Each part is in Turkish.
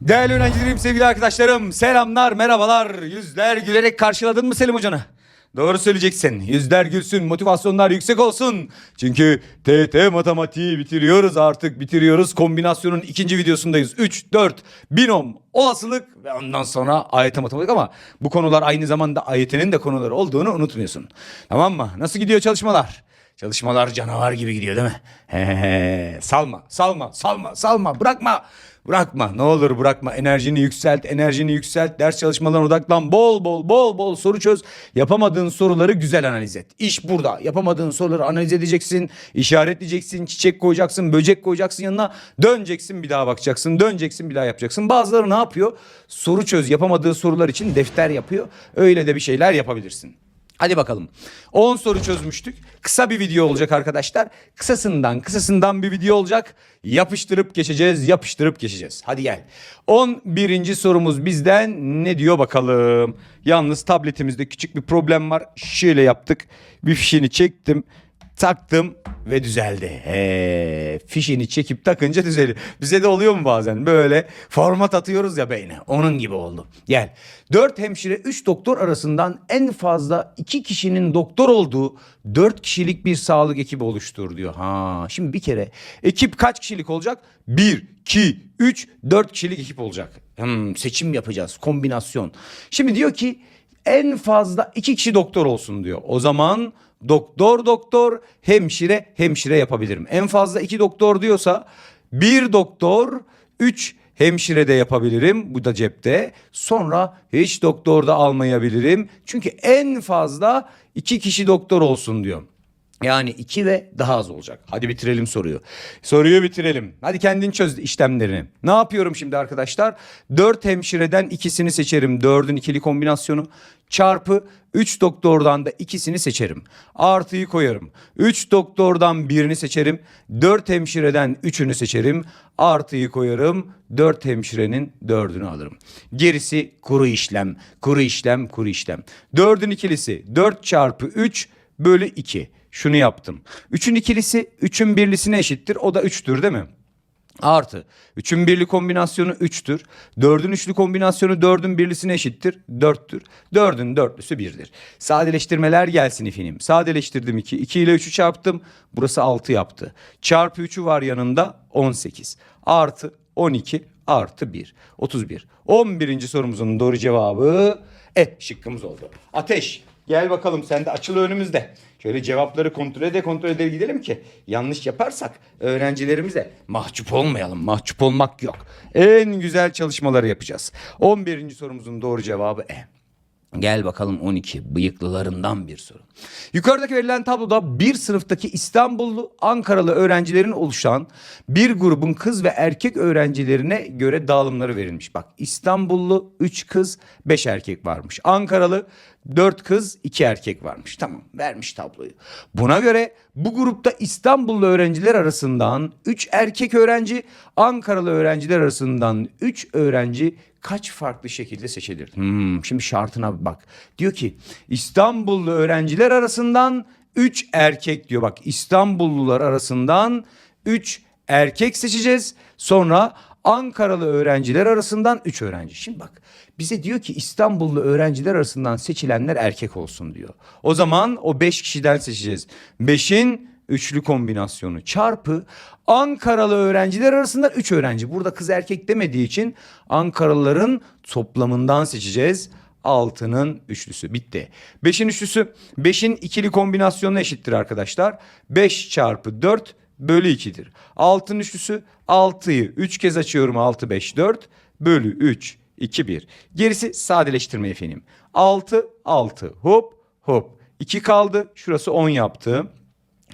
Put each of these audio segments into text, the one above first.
Değerli öğrencilerim, sevgili arkadaşlarım, selamlar, merhabalar. Yüzler gülerek karşıladın mı Selim Hoca'nı? Doğru söyleyeceksin. Yüzler gülsün, motivasyonlar yüksek olsun. Çünkü TT matematiği bitiriyoruz artık, bitiriyoruz. Kombinasyonun ikinci videosundayız. 3, 4, binom, olasılık ve ondan sonra AYT matematik ama bu konular aynı zamanda AYT'nin de konuları olduğunu unutmuyorsun. Tamam mı? Nasıl gidiyor çalışmalar? Çalışmalar canavar gibi gidiyor değil mi? He. Salma, salma, salma, salma. Bırakma. Bırakma. Ne olur bırakma. Enerjini yükselt, enerjini yükselt. Ders çalışmalarına odaklan. Bol bol bol bol soru çöz. Yapamadığın soruları güzel analiz et. İş burada. Yapamadığın soruları analiz edeceksin. işaretleyeceksin. Çiçek koyacaksın. Böcek koyacaksın yanına. Döneceksin bir daha bakacaksın. Döneceksin bir daha yapacaksın. Bazıları ne yapıyor? Soru çöz. Yapamadığı sorular için defter yapıyor. Öyle de bir şeyler yapabilirsin. Hadi bakalım. 10 soru çözmüştük. Kısa bir video olacak arkadaşlar. Kısasından kısasından bir video olacak. Yapıştırıp geçeceğiz, yapıştırıp geçeceğiz. Hadi gel. 11. sorumuz bizden ne diyor bakalım. Yalnız tabletimizde küçük bir problem var. Şöyle yaptık. Bir fişini çektim taktım ve düzeldi. He, fişini çekip takınca düzeliyor. Bize de oluyor mu bazen? Böyle format atıyoruz ya beyne. Onun gibi oldu. Gel. Dört hemşire, üç doktor arasından en fazla iki kişinin doktor olduğu dört kişilik bir sağlık ekibi oluştur diyor. Ha, şimdi bir kere ekip kaç kişilik olacak? Bir, iki, üç, dört kişilik ekip olacak. Hmm, seçim yapacağız. Kombinasyon. Şimdi diyor ki en fazla iki kişi doktor olsun diyor. O zaman doktor doktor hemşire hemşire yapabilirim. En fazla iki doktor diyorsa bir doktor üç hemşire de yapabilirim. Bu da cepte. Sonra hiç doktor da almayabilirim. Çünkü en fazla iki kişi doktor olsun diyor. Yani iki ve daha az olacak. Hadi bitirelim soruyu. Soruyu bitirelim. Hadi kendin çöz işlemlerini. Ne yapıyorum şimdi arkadaşlar? Dört hemşireden ikisini seçerim. Dördün ikili kombinasyonu. Çarpı üç doktordan da ikisini seçerim. Artıyı koyarım. Üç doktordan birini seçerim. Dört hemşireden üçünü seçerim. Artıyı koyarım. Dört hemşirenin dördünü alırım. Gerisi kuru işlem. Kuru işlem, kuru işlem. Dördün ikilisi. Dört çarpı üç bölü iki. Şunu yaptım. 3'ün ikilisi 3'ün birlisine eşittir. O da 3'tür değil mi? Artı 3'ün birli kombinasyonu 3'tür. 4'ün üçlü kombinasyonu 4'ün birlisine eşittir. 4'tür. 4'ün dörtlüsü 1'dir. Sadeleştirmeler gelsin efendim. Sadeleştirdim 2. 2 ile 3'ü çarptım. Burası 6 yaptı. Çarpı 3'ü var yanında 18. Artı 12 artı 1. 31. 11. sorumuzun doğru cevabı E şıkkımız oldu. Ateş Gel bakalım sen de açıl önümüzde. Şöyle cevapları kontrol ede kontrol ede gidelim ki yanlış yaparsak öğrencilerimize mahcup olmayalım. Mahcup olmak yok. En güzel çalışmaları yapacağız. 11. sorumuzun doğru cevabı E. Gel bakalım 12 bıyıklılarından bir soru. Yukarıdaki verilen tabloda bir sınıftaki İstanbullu, Ankaralı öğrencilerin oluşan bir grubun kız ve erkek öğrencilerine göre dağılımları verilmiş. Bak İstanbullu 3 kız 5 erkek varmış. Ankaralı 4 kız 2 erkek varmış. Tamam vermiş tabloyu. Buna göre bu grupta İstanbullu öğrenciler arasından 3 erkek öğrenci, Ankaralı öğrenciler arasından 3 öğrenci kaç farklı şekilde seçilir? Hmm, şimdi şartına bak. Diyor ki İstanbullu öğrenciler arasından 3 erkek diyor. Bak İstanbullular arasından 3 erkek seçeceğiz. Sonra Ankaralı öğrenciler arasından 3 öğrenci. Şimdi bak bize diyor ki İstanbullu öğrenciler arasından seçilenler erkek olsun diyor. O zaman o 5 kişiden seçeceğiz. 5'in üçlü kombinasyonu çarpı Ankaralı öğrenciler arasında 3 öğrenci. Burada kız erkek demediği için Ankaralıların toplamından seçeceğiz. Altının üçlüsü bitti. Beşin üçlüsü beşin ikili kombinasyonu eşittir arkadaşlar. 5 çarpı 4 bölü 2'dir. Altın üçlüsü 6'yı 3 kez açıyorum 6 5 4 bölü 3 2 1. Gerisi sadeleştirme efendim. 6 6 hop hop 2 kaldı. Şurası 10 yaptı.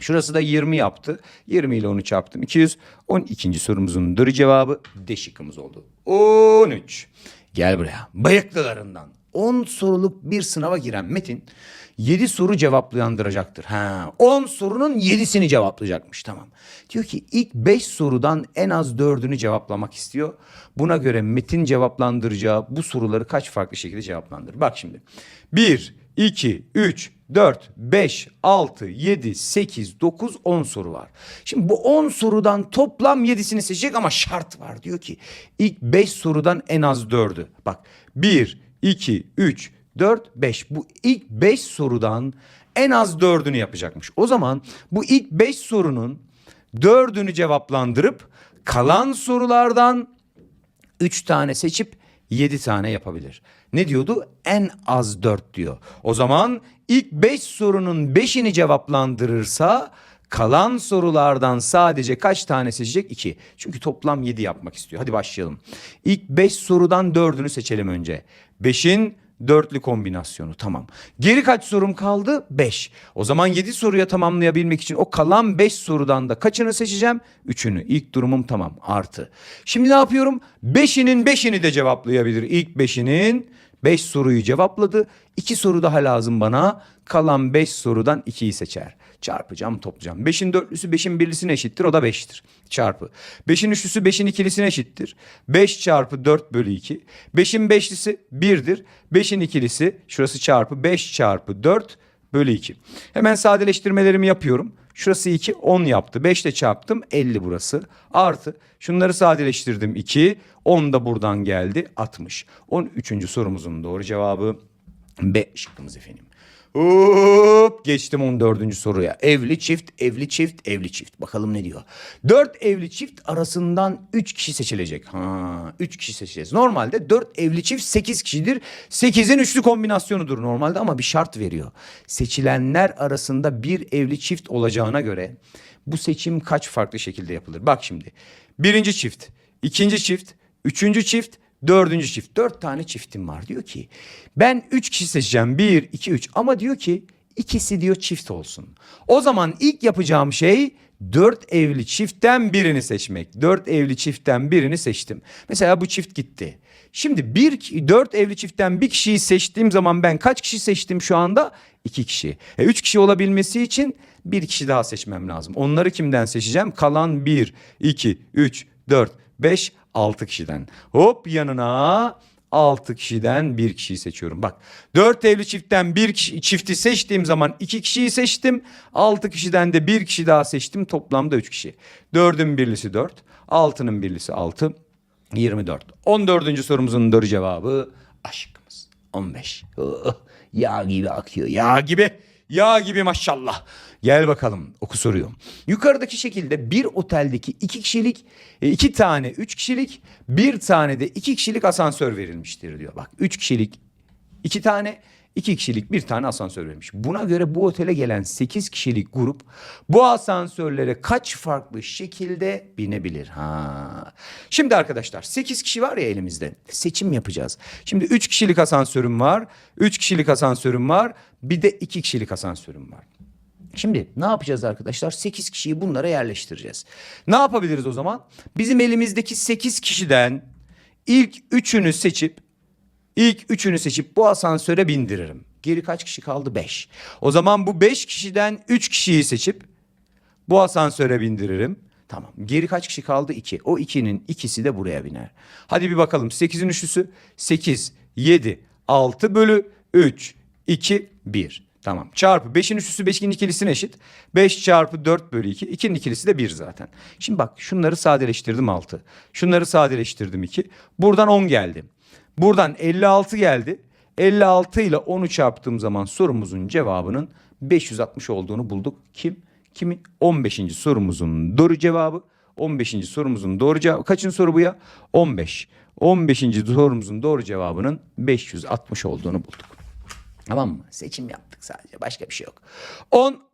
Şurası da 20 yaptı. 20 ile 10'u çarptım. 200. 12. sorumuzun doğru cevabı D şıkkımız oldu. 13. Gel buraya. Bayıklılarından 10 soruluk bir sınava giren Metin 7 soru cevaplandıracaktır. Ha, 10 sorunun 7'sini cevaplayacakmış tamam. Diyor ki ilk 5 sorudan en az 4'ünü cevaplamak istiyor. Buna göre Metin cevaplandıracağı bu soruları kaç farklı şekilde cevaplandırır? Bak şimdi. 1, 2, 3, 4, 5, 6, 7, 8, 9, 10 soru var. Şimdi bu 10 sorudan toplam 7'sini seçecek ama şart var. Diyor ki ilk 5 sorudan en az 4'ü. Bak 1, 2, 3, 4, 5. Bu ilk 5 sorudan en az 4'ünü yapacakmış. O zaman bu ilk 5 sorunun 4'ünü cevaplandırıp kalan sorulardan 3 tane seçip 7 tane yapabilir. Ne diyordu? En az 4 diyor. O zaman ilk 5 sorunun 5'ini cevaplandırırsa kalan sorulardan sadece kaç tane seçecek? 2. Çünkü toplam 7 yapmak istiyor. Hadi başlayalım. İlk 5 sorudan 4'ünü seçelim önce. 5'in dörtlü kombinasyonu tamam. Geri kaç sorum kaldı? 5. O zaman 7 soruya tamamlayabilmek için o kalan 5 sorudan da kaçını seçeceğim? 3'ünü. İlk durumum tamam artı. Şimdi ne yapıyorum? 5'inin 5'ini de cevaplayabilir. İlk 5'inin 5 soruyu cevapladı. 2 soru daha lazım bana. Kalan 5 sorudan 2'yi seçer. Çarpacağım toplayacağım. 5'in dörtlüsü 5'in birlisine eşittir. O da 5'tir. Çarpı. 5'in üçlüsü 5'in ikilisine eşittir. 5 çarpı 4 bölü 2. 5'in beşlisi 1'dir. 5'in ikilisi şurası çarpı 5 çarpı 4 bölü 2. Hemen sadeleştirmelerimi yapıyorum. Şurası 2 10 yaptı. 5 ile çarptım 50 burası. Artı şunları sadeleştirdim 2. 10 da buradan geldi 60. 13. sorumuzun doğru cevabı B şıkkımız efendim. Hop geçtim 14. soruya. Evli çift, evli çift, evli çift. Bakalım ne diyor. 4 evli çift arasından 3 kişi seçilecek. Ha, 3 kişi seçeceğiz. Normalde 4 evli çift 8 kişidir. 8'in üçlü kombinasyonudur normalde ama bir şart veriyor. Seçilenler arasında bir evli çift olacağına göre bu seçim kaç farklı şekilde yapılır? Bak şimdi. Birinci çift, ikinci çift, üçüncü çift, Dördüncü çift. Dört tane çiftim var. Diyor ki ben üç kişi seçeceğim. Bir, iki, üç. Ama diyor ki ikisi diyor çift olsun. O zaman ilk yapacağım şey dört evli çiftten birini seçmek. Dört evli çiftten birini seçtim. Mesela bu çift gitti. Şimdi bir, dört evli çiftten bir kişiyi seçtiğim zaman ben kaç kişi seçtim şu anda? İki kişi. E, üç kişi olabilmesi için bir kişi daha seçmem lazım. Onları kimden seçeceğim? Kalan bir, iki, üç, dört, beş, 6 kişiden. Hop yanına 6 kişiden bir kişiyi seçiyorum. Bak 4 evli çiftten bir kişi, çifti seçtiğim zaman 2 kişiyi seçtim. 6 kişiden de bir kişi daha seçtim. Toplamda 3 kişi. 4'ün birlisi 4. 6'nın birlisi 6. 24. 14. sorumuzun doğru cevabı aşkımız. 15. Oh, yağ gibi akıyor. Yağ gibi. Yağ gibi maşallah. Gel bakalım oku soruyor. Yukarıdaki şekilde bir oteldeki iki kişilik, e, iki tane üç kişilik, bir tane de iki kişilik asansör verilmiştir diyor. Bak üç kişilik iki tane, iki kişilik bir tane asansör verilmiş. Buna göre bu otele gelen sekiz kişilik grup bu asansörlere kaç farklı şekilde binebilir? Ha. Şimdi arkadaşlar sekiz kişi var ya elimizde. Seçim yapacağız. Şimdi üç kişilik asansörüm var, üç kişilik asansörüm var, bir de iki kişilik asansörüm var. Şimdi ne yapacağız arkadaşlar? 8 kişiyi bunlara yerleştireceğiz. Ne yapabiliriz o zaman? Bizim elimizdeki 8 kişiden ilk 3'ünü seçip ilk 3'ünü seçip bu asansöre bindiririm. Geri kaç kişi kaldı? 5. O zaman bu 5 kişiden 3 kişiyi seçip bu asansöre bindiririm. Tamam. Geri kaç kişi kaldı? 2. O 2'nin ikisi de buraya biner. Hadi bir bakalım. 8'in üçlüsü 8, 7, 6 bölü 3, 2, 1. Tamam. Çarpı 5'in üçlüsü 5'in ikilisine eşit. 5 çarpı 4 bölü 2. 2'nin ikilisi de 1 zaten. Şimdi bak şunları sadeleştirdim 6. Şunları sadeleştirdim 2. Buradan 10 geldi. Buradan 56 geldi. 56 ile 10'u çarptığım zaman sorumuzun cevabının 560 olduğunu bulduk. Kim? Kimi? 15. sorumuzun doğru cevabı. 15. sorumuzun doğru cevabı. Kaçın soru bu ya? 15. 15. sorumuzun doğru cevabının 560 olduğunu bulduk. Tamam mı? Seçim yaptık sadece. Başka bir şey yok.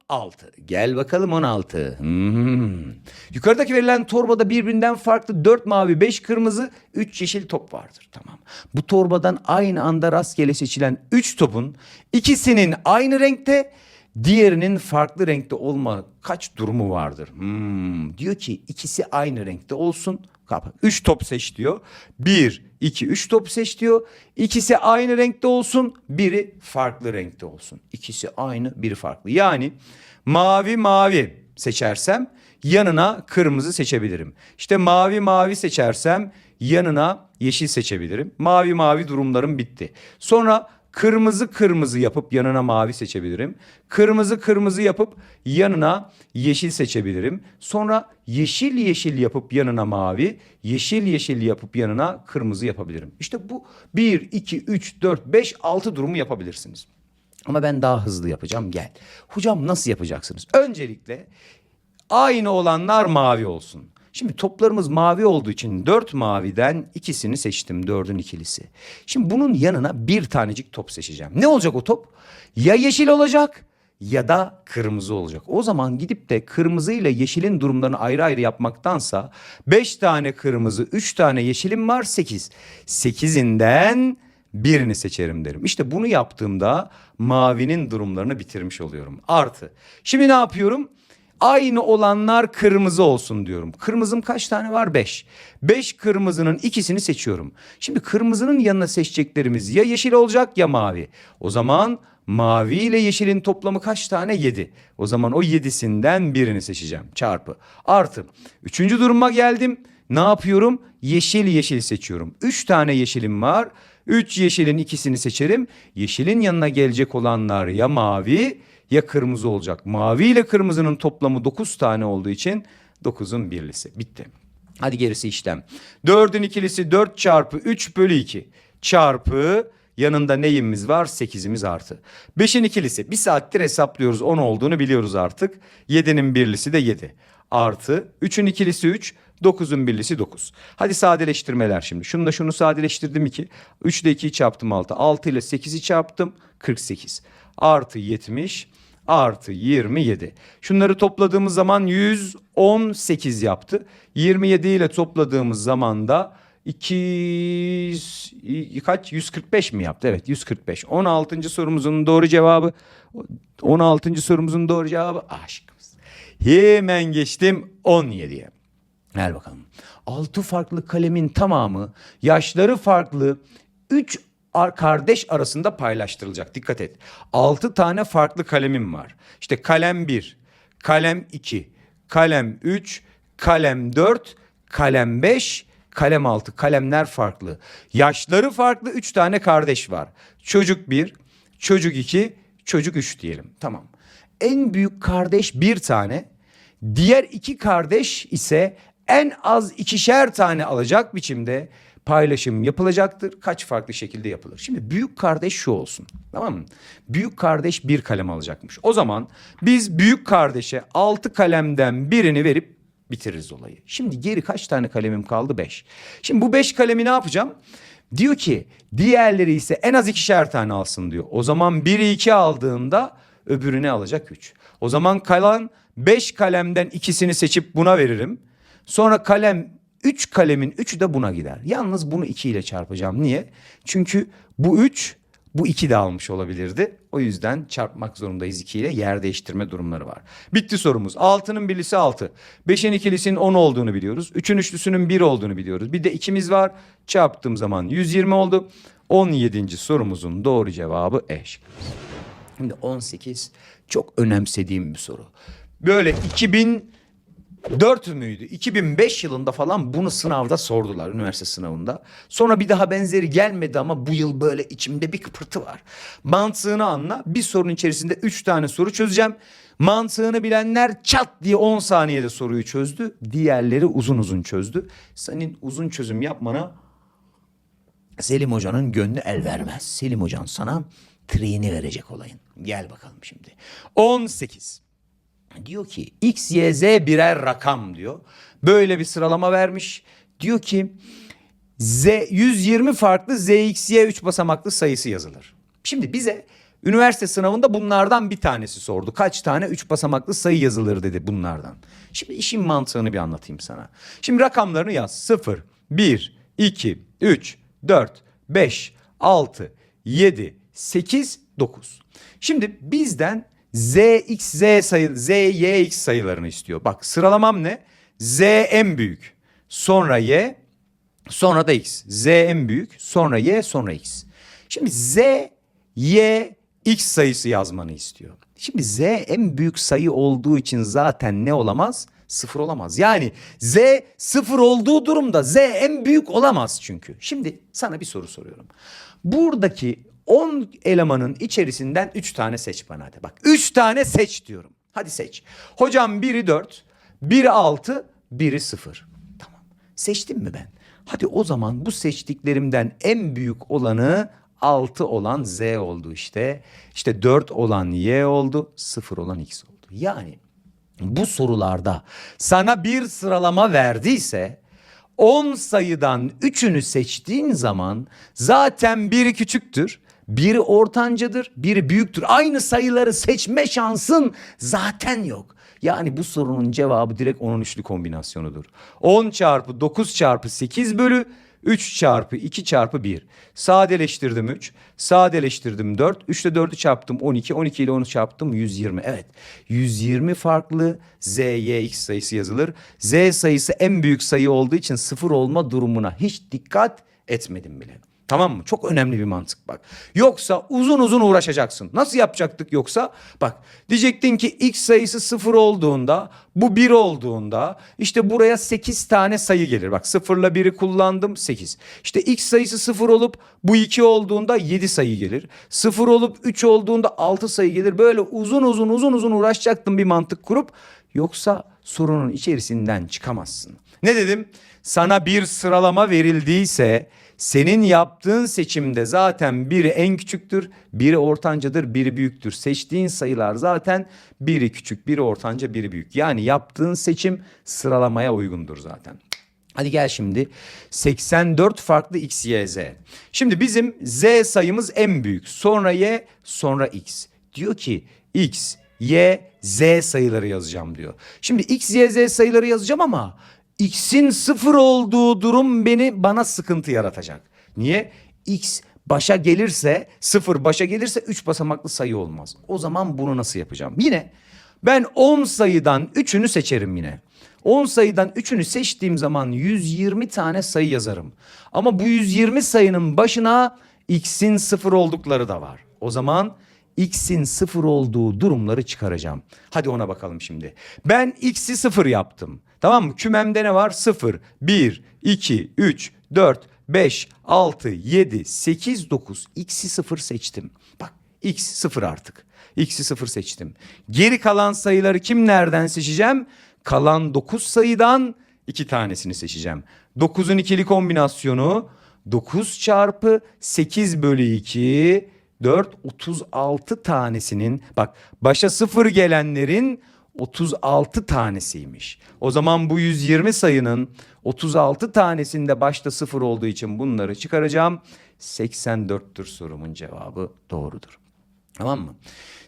16. Gel bakalım 16. Hmm. Yukarıdaki verilen torbada birbirinden farklı 4 mavi, 5 kırmızı, 3 yeşil top vardır. Tamam. Bu torbadan aynı anda rastgele seçilen 3 topun ikisinin aynı renkte, diğerinin farklı renkte olma kaç durumu vardır? Hmm. Diyor ki ikisi aynı renkte olsun. Kapat. 3 top seç diyor. 1, 2, 3 top seç diyor. İkisi aynı renkte olsun. Biri farklı renkte olsun. İkisi aynı, biri farklı. Yani mavi mavi seçersem yanına kırmızı seçebilirim. İşte mavi mavi seçersem yanına yeşil seçebilirim. Mavi mavi durumlarım bitti. Sonra kırmızı kırmızı yapıp yanına mavi seçebilirim. Kırmızı kırmızı yapıp yanına yeşil seçebilirim. Sonra yeşil yeşil yapıp yanına mavi, yeşil yeşil yapıp yanına kırmızı yapabilirim. İşte bu 1, 2, 3, 4, 5, 6 durumu yapabilirsiniz. Ama ben daha hızlı yapacağım gel. Hocam nasıl yapacaksınız? Öncelikle aynı olanlar mavi olsun. Şimdi toplarımız mavi olduğu için dört maviden ikisini seçtim dördün ikilisi. Şimdi bunun yanına bir tanecik top seçeceğim. Ne olacak o top? Ya yeşil olacak ya da kırmızı olacak. O zaman gidip de kırmızı ile yeşilin durumlarını ayrı ayrı yapmaktansa beş tane kırmızı, üç tane yeşilim var sekiz. Sekizinden birini seçerim derim. İşte bunu yaptığımda mavinin durumlarını bitirmiş oluyorum. Artı. Şimdi ne yapıyorum? Aynı olanlar kırmızı olsun diyorum. Kırmızım kaç tane var? Beş. Beş kırmızının ikisini seçiyorum. Şimdi kırmızının yanına seçeceklerimiz ya yeşil olacak ya mavi. O zaman mavi ile yeşilin toplamı kaç tane? Yedi. O zaman o yedisinden birini seçeceğim. Çarpı. Artı. Üçüncü duruma geldim. Ne yapıyorum? Yeşil yeşil seçiyorum. Üç tane yeşilim var. Üç yeşilin ikisini seçerim. Yeşilin yanına gelecek olanlar ya mavi ya kırmızı olacak. Mavi ile kırmızının toplamı 9 tane olduğu için 9'un birlisi. Bitti. Hadi gerisi işlem. 4'ün ikilisi 4 çarpı 3 bölü 2 çarpı yanında neyimiz var? 8'imiz artı. 5'in ikilisi bir saattir hesaplıyoruz 10 olduğunu biliyoruz artık. 7'nin birlisi de 7 artı 3'ün ikilisi 3 9'un birlisi 9. Hadi sadeleştirmeler şimdi. Şunu da şunu sadeleştirdim 2. 3 ile 2'yi çarptım 6. 6 ile 8'i çarptım 48. Artı 70 artı 27. Şunları topladığımız zaman 118 yaptı. 27 ile topladığımız zaman da 2 kaç 145 mi yaptı? Evet 145. 16. sorumuzun doğru cevabı 16. sorumuzun doğru cevabı aşkımız. Hemen geçtim 17'ye. Gel bakalım. Altı farklı kalemin tamamı yaşları farklı 3 kardeş arasında paylaştırılacak. Dikkat et. Altı tane farklı kalemim var. İşte kalem 1, kalem 2, kalem 3, kalem 4, kalem 5, kalem 6. Kalemler farklı. Yaşları farklı 3 tane kardeş var. Çocuk 1, çocuk 2, çocuk 3 diyelim. Tamam. En büyük kardeş bir tane, diğer iki kardeş ise en az ikişer tane alacak biçimde paylaşım yapılacaktır. Kaç farklı şekilde yapılır? Şimdi büyük kardeş şu olsun. Tamam mı? Büyük kardeş bir kalem alacakmış. O zaman biz büyük kardeşe altı kalemden birini verip bitiririz olayı. Şimdi geri kaç tane kalemim kaldı? Beş. Şimdi bu beş kalemi ne yapacağım? Diyor ki diğerleri ise en az ikişer tane alsın diyor. O zaman biri iki aldığında öbürüne alacak üç. O zaman kalan beş kalemden ikisini seçip buna veririm. Sonra kalem 3 kalemin 3'ü de buna gider. Yalnız bunu 2 ile çarpacağım. Niye? Çünkü bu 3 bu 2 de almış olabilirdi. O yüzden çarpmak zorundayız 2 ile yer değiştirme durumları var. Bitti sorumuz. 6'nın birlisi 6. 5'in ikilisinin 10 olduğunu biliyoruz. 3'ün üçlüsünün 1 olduğunu biliyoruz. Bir de ikimiz var. Çarptığım zaman 120 oldu. 17. sorumuzun doğru cevabı E şıkkı. Şimdi 18 çok önemsediğim bir soru. Böyle 2000 4 müydü? 2005 yılında falan bunu sınavda sordular üniversite sınavında. Sonra bir daha benzeri gelmedi ama bu yıl böyle içimde bir kıpırtı var. Mantığını anla. Bir sorunun içerisinde 3 tane soru çözeceğim. Mantığını bilenler çat diye 10 saniyede soruyu çözdü. Diğerleri uzun uzun çözdü. Senin uzun çözüm yapmana Selim Hoca'nın gönlü el vermez. Selim Hocan sana treni verecek olayın. Gel bakalım şimdi. 18. Diyor ki X, Y, Z birer rakam diyor. Böyle bir sıralama vermiş. Diyor ki Z 120 farklı Z, X, Y 3 basamaklı sayısı yazılır. Şimdi bize üniversite sınavında bunlardan bir tanesi sordu. Kaç tane 3 basamaklı sayı yazılır dedi bunlardan. Şimdi işin mantığını bir anlatayım sana. Şimdi rakamlarını yaz. 0, 1, 2, 3, 4, 5, 6, 7, 8, 9. Şimdi bizden Z, X, Z sayı, Z, Y, X sayılarını istiyor. Bak sıralamam ne? Z en büyük. sonra y, sonra da x. Z en büyük, sonra y, sonra x. Şimdi z, y, x sayısı yazmanı istiyor. Şimdi z en büyük sayı olduğu için zaten ne olamaz? Sıfır olamaz. Yani z sıfır olduğu durumda z en büyük olamaz çünkü. Şimdi sana bir soru soruyorum. Buradaki 10 elemanın içerisinden 3 tane seç bana hadi. Bak 3 tane seç diyorum. Hadi seç. Hocam biri 4, biri 6, biri 0. Tamam. Seçtim mi ben? Hadi o zaman bu seçtiklerimden en büyük olanı 6 olan Z oldu işte. İşte 4 olan Y oldu, 0 olan X oldu. Yani bu sorularda sana bir sıralama verdiyse 10 sayıdan 3'ünü seçtiğin zaman zaten biri küçüktür, biri ortancadır, biri büyüktür. Aynı sayıları seçme şansın zaten yok. Yani bu sorunun cevabı direkt 10'un üçlü kombinasyonudur. 10 çarpı 9 çarpı 8 bölü 3 çarpı 2 çarpı 1. Sadeleştirdim 3. Sadeleştirdim 4. 3 ile 4'ü çarptım 12. 12 ile 10'u çarptım 120. Evet 120 farklı z, y, x sayısı yazılır. Z sayısı en büyük sayı olduğu için sıfır olma durumuna hiç dikkat etmedim bile. Tamam mı? Çok önemli bir mantık bak. Yoksa uzun uzun uğraşacaksın. Nasıl yapacaktık yoksa? Bak diyecektin ki x sayısı sıfır olduğunda bu bir olduğunda işte buraya 8 tane sayı gelir. Bak sıfırla 1'i kullandım 8. İşte x sayısı sıfır olup bu 2 olduğunda 7 sayı gelir. Sıfır olup 3 olduğunda 6 sayı gelir. Böyle uzun uzun uzun uzun uğraşacaktın bir mantık kurup yoksa sorunun içerisinden çıkamazsın. Ne dedim? Sana bir sıralama verildiyse senin yaptığın seçimde zaten biri en küçüktür, biri ortancadır, biri büyüktür. Seçtiğin sayılar zaten biri küçük, biri ortanca, biri büyük. Yani yaptığın seçim sıralamaya uygundur zaten. Hadi gel şimdi 84 farklı x, y, z. Şimdi bizim z sayımız en büyük. Sonra y, sonra x. Diyor ki x, y, z sayıları yazacağım diyor. Şimdi x, y, z sayıları yazacağım ama x'in sıfır olduğu durum beni bana sıkıntı yaratacak. Niye? x başa gelirse sıfır başa gelirse 3 basamaklı sayı olmaz. O zaman bunu nasıl yapacağım? Yine ben 10 sayıdan 3'ünü seçerim yine. 10 sayıdan 3'ünü seçtiğim zaman 120 tane sayı yazarım. Ama bu 120 sayının başına x'in sıfır oldukları da var. O zaman x'in sıfır olduğu durumları çıkaracağım. Hadi ona bakalım şimdi. Ben x'i sıfır yaptım. Tamam mı? Kümemde ne var? 0, 1, 2, 3, 4, 5, 6, 7, 8, 9. X'i 0 seçtim. Bak X 0 artık. X'i 0 seçtim. Geri kalan sayıları kimlerden seçeceğim? Kalan 9 sayıdan 2 tanesini seçeceğim. 9'un ikili kombinasyonu 9 çarpı 8 bölü 2 4 36 tanesinin bak başa 0 gelenlerin 36 tanesiymiş. O zaman bu 120 sayının 36 tanesinde başta 0 olduğu için bunları çıkaracağım. 84'tür sorumun cevabı doğrudur. Tamam mı?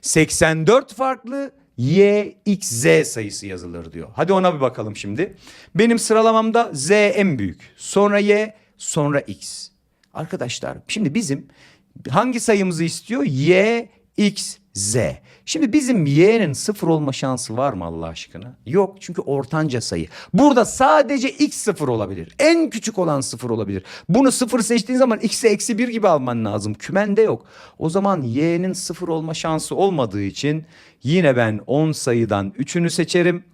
84 farklı y, x, z sayısı yazılır diyor. Hadi ona bir bakalım şimdi. Benim sıralamamda z en büyük. Sonra y, sonra x. Arkadaşlar şimdi bizim hangi sayımızı istiyor? Y, x, z. Şimdi bizim y'nin sıfır olma şansı var mı Allah aşkına? Yok çünkü ortanca sayı. Burada sadece x sıfır olabilir. En küçük olan sıfır olabilir. Bunu sıfır seçtiğin zaman x'e eksi bir gibi alman lazım. Kümende yok. O zaman y'nin sıfır olma şansı olmadığı için yine ben 10 sayıdan 3'ünü seçerim.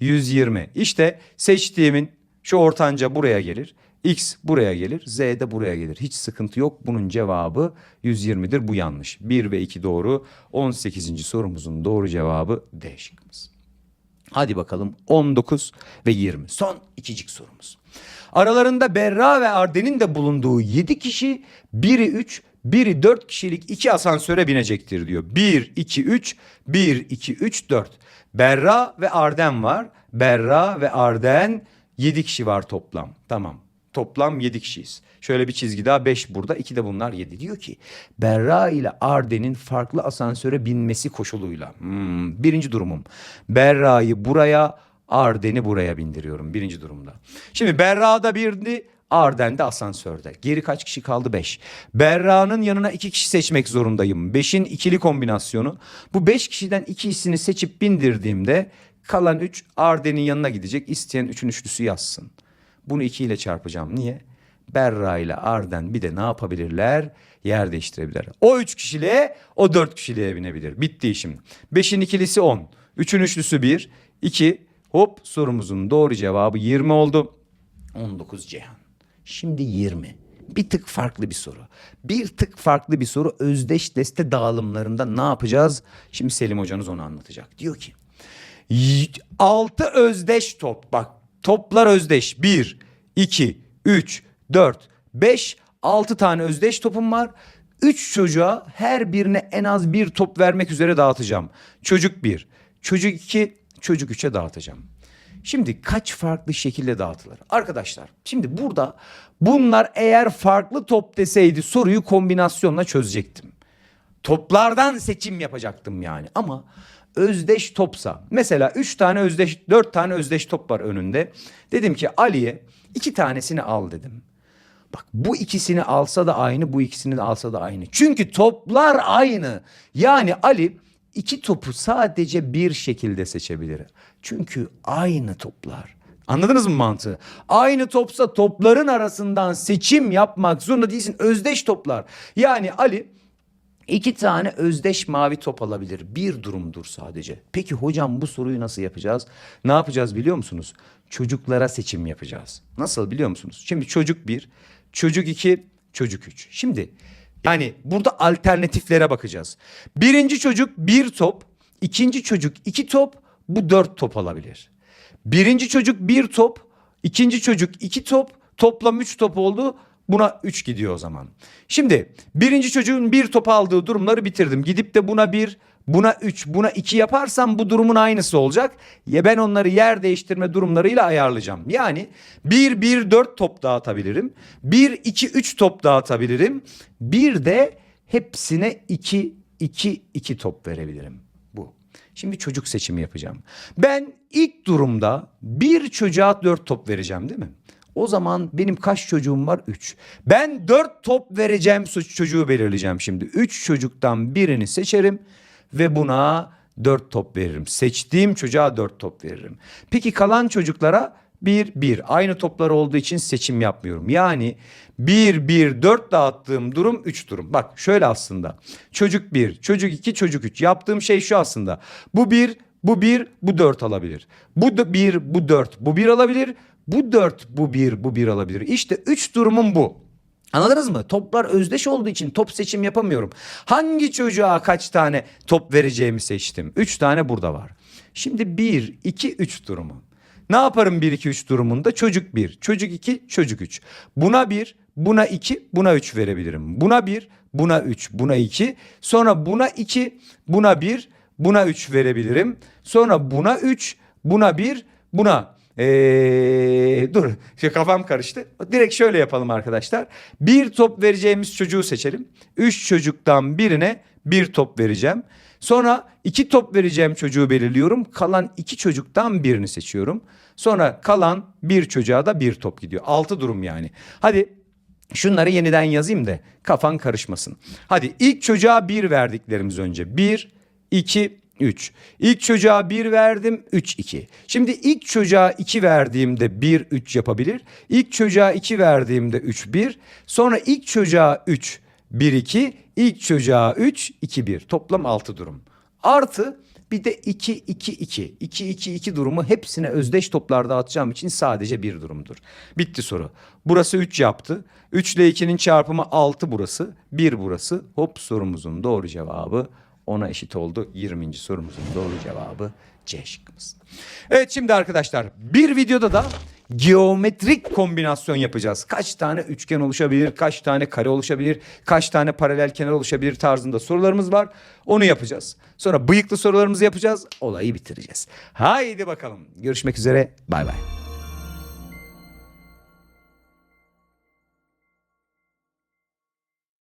120. İşte seçtiğimin şu ortanca buraya gelir. X buraya gelir, Z de buraya gelir. Hiç sıkıntı yok. Bunun cevabı 120'dir. Bu yanlış. 1 ve 2 doğru. 18. sorumuzun doğru cevabı D şıkkımız. Hadi bakalım 19 ve 20. Son ikicik sorumuz. Aralarında Berra ve Arden'in de bulunduğu 7 kişi biri 3, biri 4 kişilik iki asansöre binecektir diyor. 1, 2, 3, 1, 2, 3, 4. Berra ve Arden var. Berra ve Arden 7 kişi var toplam. Tamam. Toplam 7 kişiyiz. Şöyle bir çizgi daha 5 burada 2 de bunlar 7. Diyor ki Berra ile Arden'in farklı asansöre binmesi koşuluyla. Hmm, birinci durumum. Berra'yı buraya Arden'i buraya bindiriyorum birinci durumda. Şimdi Berra'da birdi Arden de asansörde. Geri kaç kişi kaldı? 5. Berra'nın yanına 2 kişi seçmek zorundayım. 5'in ikili kombinasyonu. Bu 5 kişiden ikisini seçip bindirdiğimde kalan 3 Arden'in yanına gidecek. İsteyen 3'ün üçlüsü yazsın. Bunu 2 ile çarpacağım. Niye? Berra ile Arden bir de ne yapabilirler? Yer değiştirebilirler. O 3 kişiliğe o 4 kişiliğe binebilir. Bitti işim. 5'in ikilisi 10. 3'ün üçlüsü 1. 2. Hop sorumuzun doğru cevabı 20 oldu. 19 Ceyhan. Şimdi 20. Bir tık farklı bir soru. Bir tık farklı bir soru özdeş deste dağılımlarında ne yapacağız? Şimdi Selim hocanız onu anlatacak. Diyor ki 6 özdeş top. Bak toplar özdeş. 1, 2, 3, 4, 5, 6 tane özdeş topum var. 3 çocuğa her birine en az bir top vermek üzere dağıtacağım. Çocuk 1, çocuk 2, çocuk 3'e dağıtacağım. Şimdi kaç farklı şekilde dağıtılır? Arkadaşlar şimdi burada bunlar eğer farklı top deseydi soruyu kombinasyonla çözecektim. Toplardan seçim yapacaktım yani ama özdeş topsa mesela 3 tane özdeş 4 tane özdeş top var önünde. Dedim ki Ali'ye iki tanesini al dedim. Bak bu ikisini alsa da aynı bu ikisini de alsa da aynı. Çünkü toplar aynı. Yani Ali iki topu sadece bir şekilde seçebilir. Çünkü aynı toplar. Anladınız mı mantığı? Aynı topsa topların arasından seçim yapmak zorunda değilsin. Özdeş toplar. Yani Ali iki tane özdeş mavi top alabilir. Bir durumdur sadece. Peki hocam bu soruyu nasıl yapacağız? Ne yapacağız biliyor musunuz? Çocuklara seçim yapacağız. Nasıl biliyor musunuz? Şimdi çocuk bir, çocuk iki, çocuk üç. Şimdi yani burada alternatiflere bakacağız. Birinci çocuk bir top, ikinci çocuk iki top, bu dört top alabilir. Birinci çocuk bir top, ikinci çocuk iki top, toplam üç top oldu. Buna 3 gidiyor o zaman. Şimdi birinci çocuğun bir top aldığı durumları bitirdim. Gidip de buna 1, buna 3, buna 2 yaparsam bu durumun aynısı olacak. Ya ben onları yer değiştirme durumlarıyla ayarlayacağım. Yani 1, 1, 4 top dağıtabilirim. 1, 2, 3 top dağıtabilirim. Bir de hepsine 2, 2, 2 top verebilirim. Bu. Şimdi çocuk seçimi yapacağım. Ben ilk durumda bir çocuğa 4 top vereceğim değil mi? O zaman benim kaç çocuğum var? 3. Ben 4 top vereceğim çocuğu belirleyeceğim şimdi. 3 çocuktan birini seçerim ve buna 4 top veririm. Seçtiğim çocuğa 4 top veririm. Peki kalan çocuklara 1 1. Aynı toplar olduğu için seçim yapmıyorum. Yani 1 1 4 dağıttığım durum 3 durum. Bak şöyle aslında. Çocuk 1, çocuk 2, çocuk 3. Yaptığım şey şu aslında. Bu 1, bu 1, bu 4 alabilir. Bu 1, bu 4, bu 1 alabilir. Bu 4, bu 1, bu 1 alabilir. İşte 3 durumum bu. Anladınız mı? Toplar özdeş olduğu için top seçim yapamıyorum. Hangi çocuğa kaç tane top vereceğimi seçtim. 3 tane burada var. Şimdi 1, 2, 3 durumu. Ne yaparım 1, 2, 3 durumunda? Çocuk 1, çocuk 2, çocuk 3. Buna 1, buna 2, buna 3 verebilirim. Buna 1, buna 3, buna 2. Sonra buna 2, buna 1, buna 3 verebilirim. Sonra buna 3, buna 1, buna ee, dur şey kafam karıştı. Direkt şöyle yapalım arkadaşlar. Bir top vereceğimiz çocuğu seçelim. Üç çocuktan birine bir top vereceğim. Sonra iki top vereceğim çocuğu belirliyorum. Kalan iki çocuktan birini seçiyorum. Sonra kalan bir çocuğa da bir top gidiyor. Altı durum yani. Hadi şunları yeniden yazayım da kafan karışmasın. Hadi ilk çocuğa bir verdiklerimiz önce. Bir, iki, 3. İlk çocuğa 1 verdim 3 2. Şimdi ilk çocuğa 2 verdiğimde 1 3 yapabilir. İlk çocuğa 2 verdiğimde 3 1. Sonra ilk çocuğa 3 1 2. İlk çocuğa 3 2 1. Toplam 6 durum. Artı bir de 2 2 2. 2 2 2 durumu hepsine özdeş toplarda atacağım için sadece bir durumdur. Bitti soru. Burası 3 yaptı. 3 ile 2'nin çarpımı 6 burası. 1 burası. Hop sorumuzun doğru cevabı ona eşit oldu. 20. sorumuzun doğru cevabı C şıkkımız. Evet şimdi arkadaşlar bir videoda da geometrik kombinasyon yapacağız. Kaç tane üçgen oluşabilir, kaç tane kare oluşabilir, kaç tane paralel kenar oluşabilir tarzında sorularımız var. Onu yapacağız. Sonra bıyıklı sorularımızı yapacağız. Olayı bitireceğiz. Haydi bakalım. Görüşmek üzere. Bay bay.